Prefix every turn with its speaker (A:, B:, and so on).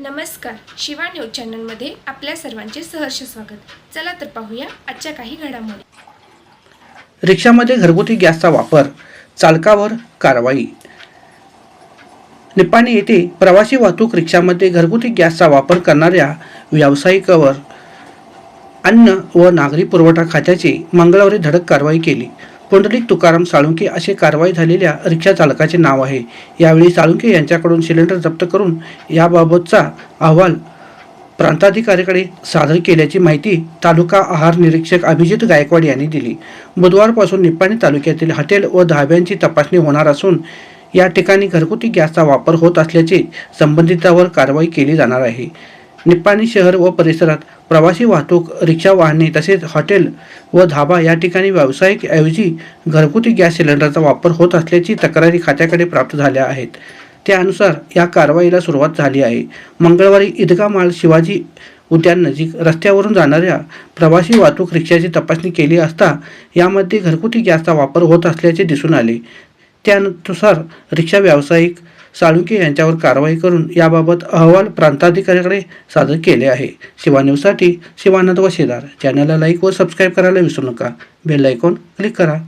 A: नमस्कार शिवा न्यूज चॅनलमध्ये आपल्या सर्वांचे सहर्ष स्वागत. चला तर पाहूया आजच्या काही घडामोडी.
B: रिक्षामध्ये घरगुती गॅसचा वापर चालकावर कारवाई. निपाणी येथे प्रवासी वाहतूक रिक्षामध्ये घरगुती गॅसचा वापर करणाऱ्या व्यावसायिकावर अन्न व नागरी पुरवठा खात्याचे मंगळवारी धडक कारवाई केली. पुंडलिक तुकाराम साळुंके असे कारवाई झालेल्या रिक्षा चालकाचे नाव आहे. यावेळी साळुंके यांच्याकडून सिलेंडर जप्त करून याबाबतचा अहवाल प्रांताधिकाऱ्याकडे सादर केल्याची माहिती तालुका आहार निरीक्षक अभिजित गायकवाड यांनी दिली. बुधवारपासून निप्पाणी तालुक्यातील हॉटेल व धाब्यांची तपासणी होणार असून या ठिकाणी घरगुती गॅसचा वापर होत असल्याचे संबंधितावर कारवाई केली जाणार आहे. निप्पाणी शहर व परिसरात प्रवासी वाहतूक रिक्षा वाहने तसेच हॉटेल व धाबा या ठिकाणी व्यावसायिक ऐवजी घरगुती गॅस सिलेंडरचा वापर होत असल्याची तक्रारी खात्याकडे प्राप्त झाल्या आहेत. त्यानुसार या कारवाईला सुरुवात झाली आहे. मंगळवारी ईदगा माळ शिवाजी उद्यान नजीक रस्त्यावरून जाणाऱ्या प्रवासी वाहतूक रिक्षाची तपासणी केली असता यामध्ये घरगुती गॅसचा वापर होत असल्याचे दिसून आले. त्यानुसार रिक्षा व्यावसायिक साळुंके यांच्यावर कारवाई करून याबाबत अहवाल प्रांताधिकाऱ्याकडे सादर केले आहे. शिवान्यूजसाठी शिवानंद शिवानंद शेदार चॅनलला लाईक व सबस्क्राईब करायला विसरू नका. बेल आयकॉन क्लिक करा.